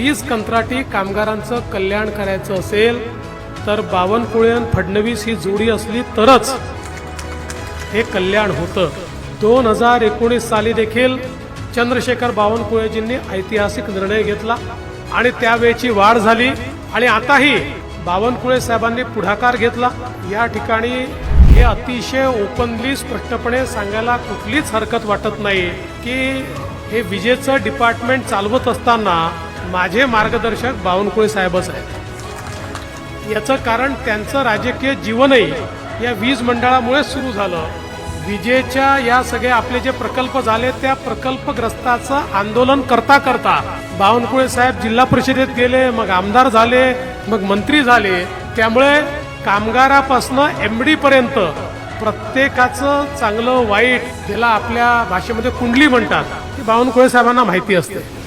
वीस कंत्राटी कामगारांचं कल्याण करायचं असेल तर बावनकुळे आणि फडणवीस ही जोडी असली तरच हे कल्याण होतं. दोन हजार एकोणीस साली देखील चंद्रशेखर बावनकुळेजींनी ऐतिहासिक निर्णय घेतला आणि त्यावेळची वाढ झाली आणि आताही बावनकुळे साहेबांनी पुढाकार घेतला. या ठिकाणी हे अतिशय ओपनली स्पष्टपणे सांगायला कुठलीच हरकत वाटत नाही की हे विजेचं डिपार्टमेंट चालवत असताना माझे मार्गदर्शक बावनकुळे साहेबच आहेत. याचं कारण त्यांचं राजकीय जीवनही या वीज मंडळामुळे सुरू झालं. विजेच्या या सगळे आपले जे प्रकल्प झाले त्या प्रकल्पग्रस्ताचं आंदोलन करता करता बावनकुळे साहेब जिल्हा परिषदेत गेले मग आमदार झाले मग मंत्री झाले. त्यामुळे कामगारापासनं एम पर्यंत प्रत्येकाचं चांगलं वाईट ज्याला आपल्या भाषेमध्ये कुंडली म्हणतात ती बावनकुळे साहेबांना माहिती असते.